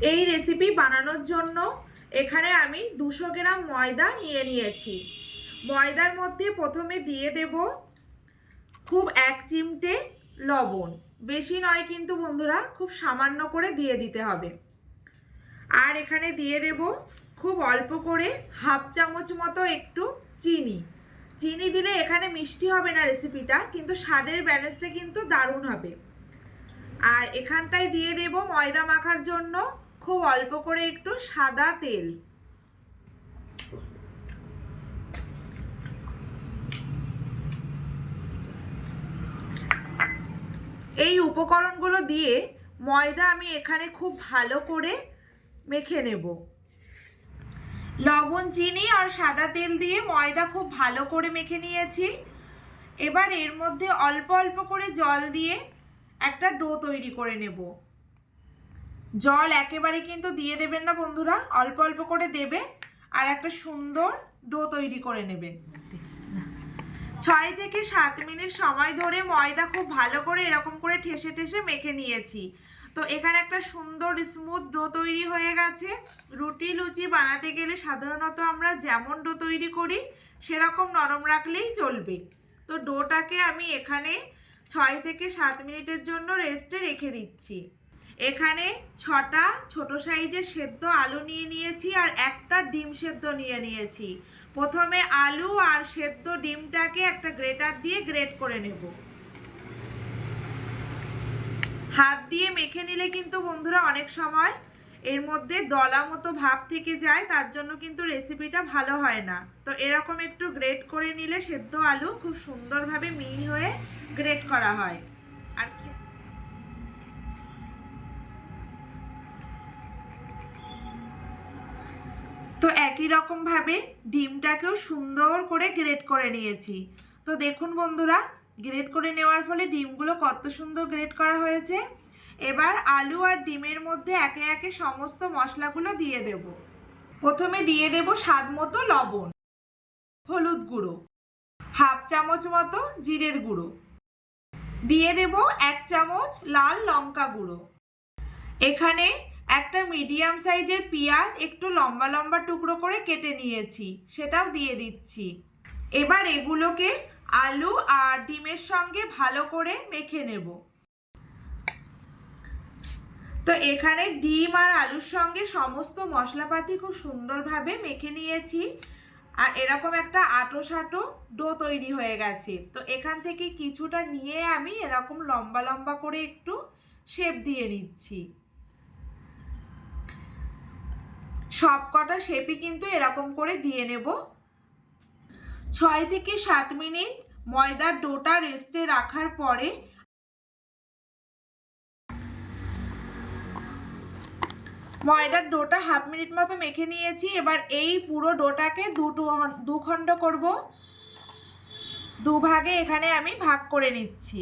এই রেসিপি বানানোর জন্য এখানে আমি দুশো গ্রাম ময়দা নিয়ে নিয়েছি। ময়দার মধ্যে প্রথমে দিয়ে দেব খুব এক চিমটে লবণ। বেশি নয় কিন্তু বন্ধুরা, খুব সামান্য করে দিয়ে দিতে হবে। আর এখানে দিয়ে দেব খুব অল্প করে হাফ চামচ মতো একটু চিনি। চিনি দিলে এখানে মিষ্টি হবে না রেসিপিটা কিন্তু স্বাদের ব্যালেন্সটা কিন্তু দারুণ হবে। আর এখানটায় দিয়ে দেব ময়দা মাখার জন্য খুব অল্প করে একটু সাদা তেল। এই উপকরণগুলো দিয়ে ময়দা আমি এখানে খুব ভালো করে মেখে নেব। লবণ, চিনি আর সাদা তেল দিয়ে ময়দা খুব ভালো করে মেখে নিয়েছি। এবার এর মধ্যে অল্প অল্প করে জল দিয়ে একটা ডো তৈরি করে নেব। জল একেবারে কিন্তু দিয়ে দেবেন না বন্ধুরা, অল্প অল্প করে দেবে আর একটা সুন্দর ডো তৈরি করে নেবেন। ছয় থেকে সাত মিনিট সময় ধরে ময়দা খুব ভালো করে এরকম করে ঠেসে ঠেসে মেখে নিয়েছি। তো এখানে একটা সুন্দর স্মুথ ডো তৈরি হয়ে গেছে। রুটি, লুচি বানাতে গেলে সাধারণত আমরা যেমন ডো তৈরি করি, সেরকম নরম রাখলেই চলবে। তো ডোটাকে আমি এখানে ছয় থেকে সাত মিনিটের জন্য রেস্টে রেখে দিচ্ছি। এখানে ছটা ছোট সাইজের সেদ্ধ আলু নিয়ে নিয়েছি আর একটা ডিম সেদ্ধ নিয়ে নিয়েছি। প্রথমে আলু আর সেদ্ধ ডিমটাকে একটা গ্রেটার দিয়ে গ্রেট করে নেব। হাত দিয়ে মেখে নিলে কিন্তু বন্ধুরা অনেক সময় এর মধ্যে দলা মতো ভাব থেকে যায়, তার জন্য কিন্তু রেসিপিটা ভালো হয় না। তো এরকম একটু গ্রেট করে নিলে সেদ্ধ আলু খুব সুন্দরভাবে মিহি হয়ে গ্রেট করা হয়। আর কি একই রকমভাবে ডিমটাকেও সুন্দর করে গ্রেট করে নিয়েছি। তো দেখুন বন্ধুরা গ্রেট করে নেওয়ার ফলে ডিমগুলো কত সুন্দর গ্রেট করা হয়েছে। এবার আলু আর ডিমের মধ্যে একে একে সমস্ত মশলাগুলো দিয়ে দেব। প্রথমে দিয়ে দেব স্বাদ মতো লবণ, হলুদ গুঁড়ো, হাফ চামচ মতো জিরের গুঁড়ো। দিয়ে দেব এক চামচ লাল লঙ্কা গুঁড়ো। এখানে একটা মিডিয়াম সাইজের পেঁয়াজ একটু লম্বা লম্বা টুকরো করে কেটে নিয়েছি, সেটাও দিয়ে দিচ্ছি। এবার এগুলোকে আলু আর ডিমের সঙ্গে ভালো করে মেখে নেব। তো এখানে ডিম আর আলুর সঙ্গে সমস্ত মশলাপাতি খুব সুন্দরভাবে মেখে নিয়েছি। আর এরকম একটা আটো সাটো ডো তৈরি হয়ে গেছে। তো এখান থেকে কিছুটা নিয়ে আমি এরকম লম্বা লম্বা করে একটু শেপ দিয়ে নিচ্ছি। সব কটা শেপই কিন্তু এরকম করে দিয়ে নেব। ছয় থেকে সাত মিনিট ময়দার ডোটা রেস্টে রাখার পরে ময়দার ডোটা হাফ মিনিট মতো মেখে নিয়েছি। এবার এই পুরো ডোটাকে দুটো দু খণ্ড করব। দুভাগে এখানে আমি ভাগ করে নিচ্ছি।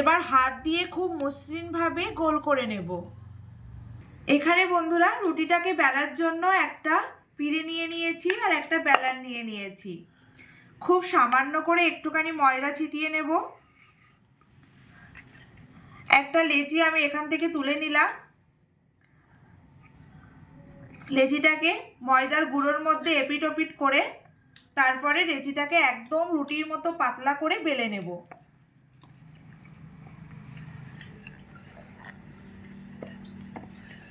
এবার হাত দিয়ে খুব মসৃণভাবে গোল করে নেব। এখানে বন্ধুরা, রুটিটাকে বেলার জন্য একটা পিড়ে নিয়ে নিয়েছি আর একটা বেলার নিয়ে নিয়েছি। খুব সামান্য করে একটুখানি ময়দা ছিটিয়ে নেব। একটা লেচি আমি এখান থেকে তুলে নিলাম। লেচিটাকে ময়দার গুঁড়োর মধ্যে এপিট ওপিট করে তারপরে লেচিটাকে একদম রুটির মতো পাতলা করে বেলে নেব।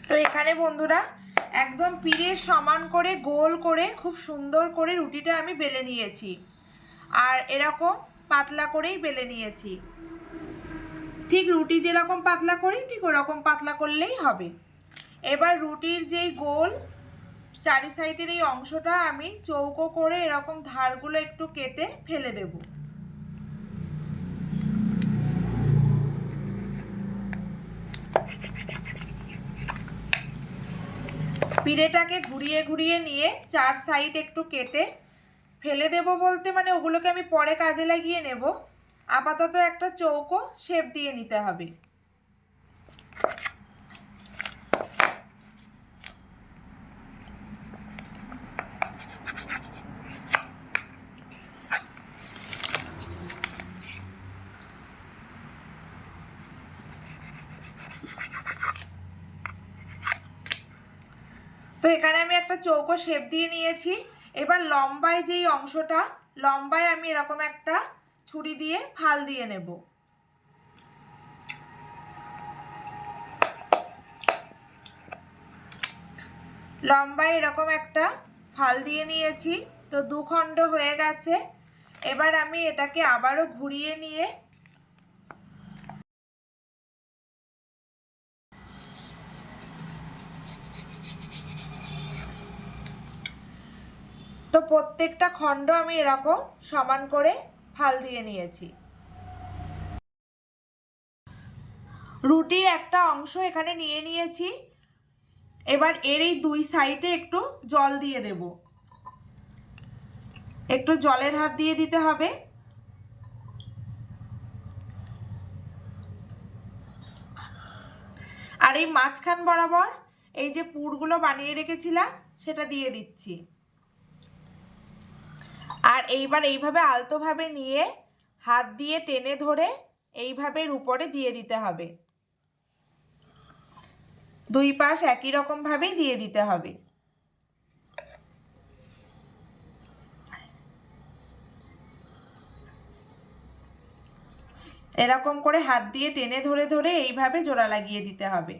তো এখানে বন্ধুরা একদম পিড়ের সমান করে, গোল করে, খুব সুন্দর করে রুটিটা আমি বেলে নিয়েছি। আর এরকম পাতলা করেই বেলে নিয়েছি। ঠিক রুটি যেরকম পাতলা করি, ঠিক ওরকম পাতলা করলেই হবে। এবার রুটির যেই গোল, চারি সাইডের এই অংশটা আমি চৌকো করে এরকম ধারগুলো একটু কেটে ফেলে দেব। পিড়েটাকে ঘুরিয়ে ঘুরিয়ে নিয়ে চার সাইড একটু কেটে ফেলে দেব বলতে মানে ওগুলোকে আমি পরে কাজে লাগিয়ে নেব। আপাতত একটা চৌকো শেপ দিয়ে নিতে হবে। তো এখানে আমি একটা চৌকো শেপ দিয়ে নিয়েছি। এবার লম্বায় যেই অংশটা, লম্বায় আমি এরকম একটা ছুরি দিয়ে ফাল দিয়ে নেব। লম্বায় এরকম একটা ফাল দিয়ে নিয়েছি, তো দুখণ্ড হয়ে গেছে। এবার আমি এটাকে আবারও ঘুরিয়ে নিয়ে তো প্রত্যেকটা খণ্ড আমি এরকম সমান করে ফাল দিয়ে নিয়েছি। রুটির একটা অংশ এখানে নিয়ে নিয়েছি। এবার এর এই দুই সাইডে একটু জল দিয়ে দেব। একটু জলের হাত দিয়ে দিতে হবে। আর এই মাঝখান বরাবর এই যে পুরগুলো বানিয়ে রেখেছিলাম, সেটা দিয়ে দিচ্ছি। আর এইবার এইভাবে আলতোভাবে নিয়ে হাত দিয়ে টেনে ধরে এইভাবে উপরে দিয়ে দিতে হবে। দুই পাশ একই রকমভাবেই দিয়ে দিতে হবে। এরকম করে হাত দিয়ে টেনে ধরে ধরে এইভাবে জোড়া লাগিয়ে দিতে হবে।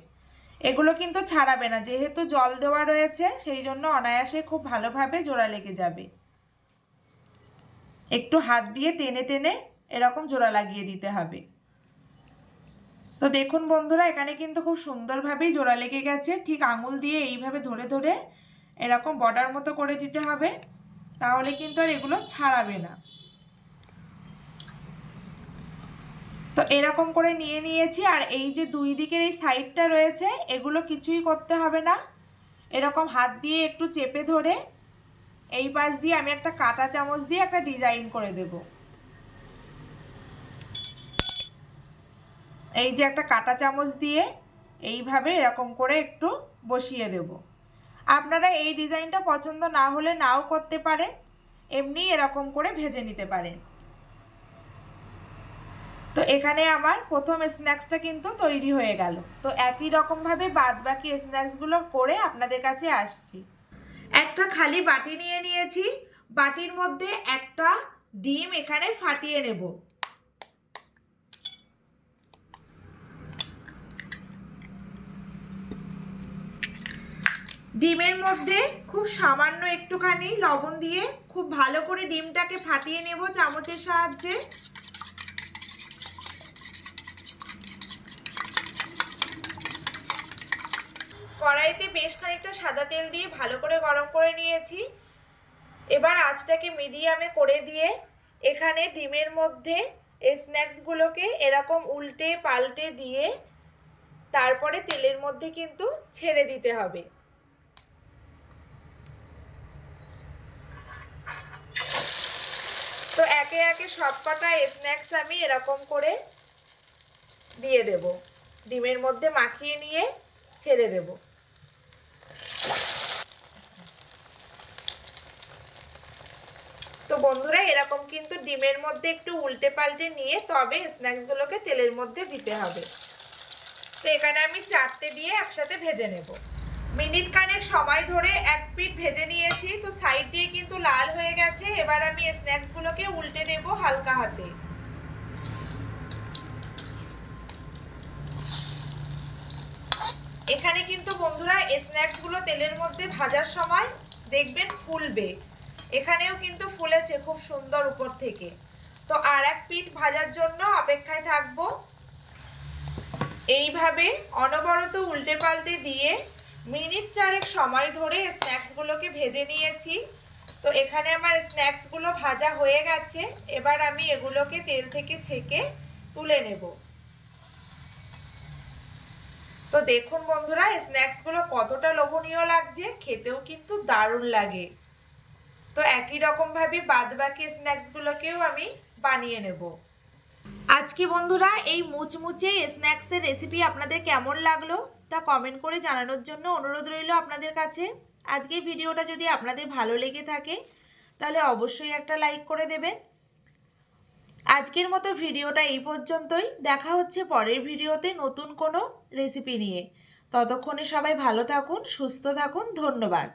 এগুলো কিন্তু ছাড়াবে না, যেহেতু জল দেওয়া রয়েছে সেই জন্য অনায়াসে খুব ভালোভাবে জোড়া লেগে যাবে। একটু হাত দিয়ে টেনে টেনে এরকম জোড়া লাগিয়ে দিতে হবে। তো দেখুন বন্ধুরা, এখানে কিন্তু খুব সুন্দরভাবেই জোড়া লেগে গেছে। ঠিক আঙুল দিয়ে এইভাবে ধরে ধরে এরকম বর্ডার মতো করে দিতে হবে, তাহলে কিন্তু আর এগুলো ছাড়াবে না। তো এরকম করে নিয়ে নিয়েছি, আর এই যে দুই দিকের এই সাইডটা রয়েছে, এগুলো কিছুই করতে হবে না। এরকম হাত দিয়ে একটু চেপে ধরে এই পাশ দিয়ে আমি একটা কাটা চামচ দিয়ে একটা ডিজাইন করে দেব। এই যে একটা কাটা চামচ দিয়ে এইভাবে এরকম করে একটু বসিয়ে দেব। আপনারা এই ডিজাইনটা পছন্দ না হলে নাও করতে পারেন, এমনি এরকম করে ভেজে নিতে পারেন। তো এখানে আমার প্রথম স্ন্যাক্সটা কিন্তু তৈরি হয়ে গেল। তো একই রকমভাবে বাদ বাকি স্ন্যাক্সগুলো করে আপনাদের কাছে আসছি। একটা খালি বাটি নিয়ে নিয়েছি। বাটির মধ্যে একটা ডিম এখানে ফাটিয়ে নেব। ডিমের মধ্যে খুব সামান্য একটুখানি লবণ দিয়ে খুব ভালো করে ডিমটাকে ফাটিয়ে নেব চামচের সাহায্যে। কড়াইতে বেশ খানিকটা সাদা তেল দিয়ে ভালো করে গরম করে নিয়েছি। এবার আঁচটাকে মিডিয়ামে করে দিয়ে এখানে ডিমের মধ্যে স্ন্যাক্সগুলোকে এরকম উল্টে পাল্টে দিয়ে তারপরে তেলের মধ্যে কিন্তু ছেড়ে দিতে হবে। তো একে একে সব কটা স্ন্যাক্স আমি এরকম করে দিয়ে দেব। ডিমের মধ্যে মাখিয়ে নিয়ে ছেড়ে দেবো। বন্ধুরা, এরকম কিন্তু ডিমের মধ্যে একটু উল্টে পাল্টে নিয়ে তবে স্ন্যাক্সগুলোকে তেলের মধ্যে দিতে হবে। তো এখানে আমি চারটে দিয়ে একসাথে ভেজে নেব। মিনিট কানেক সময় ধরে এক পিঠ ভেজে নিয়েছি, তো সাইড দিয়ে কিন্তু লাল হয়ে গেছে। এবার আমি স্ন্যাক্সগুলোকে উল্টে নেব হালকা হাতে। এখানে কিন্তু বন্ধুরা স্ন্যাক্সগুলো তেলের মধ্যে ভাজার সময় দেখবেন ফুলবে। এখানেও কিন্তু ফুলেছে খুব সুন্দর উপর থেকে। তো আর এক পিঠ ভাজার জন্য অপেক্ষায় থাকব। এইভাবে অনবরত উল্টে পাল্টে দিয়ে মিনিট চারেক সময় ধরে স্ন্যাক্সগুলোকে ভেজে নিয়েছি। তো এখানে আমার স্ন্যাক্সগুলো ভাজা হয়ে গেছে। এবার আমি এগুলোকে তেল থেকে ছেঁকে তুলে নেব। তো দেখুন বন্ধুরা স্ন্যাক্সগুলো কতটা লোভনীয় লাগছে, খেতেও কিন্তু দারুণ লাগে। তো একই রকমভাবে বাদ বাকি স্ন্যাক্সগুলোকেও আমি বানিয়ে নেব। আজকে বন্ধুরা এই মুচমুচে স্ন্যাক্সের রেসিপি আপনাদের কেমন লাগল তা কমেন্ট করে জানানোর জন্য অনুরোধ রইল আপনাদের কাছে। আজকে ভিডিওটা যদি আপনাদের ভালো লেগে থাকে, তাহলে অবশ্যই একটা লাইক করে দেবেন। আজকের মতো ভিডিওটা এই পর্যন্তই। দেখা হচ্ছে পরের ভিডিওতে নতুন কোনো রেসিপি নিয়ে। ততক্ষণে সবাই ভালো থাকুন, সুস্থ থাকুন, ধন্যবাদ।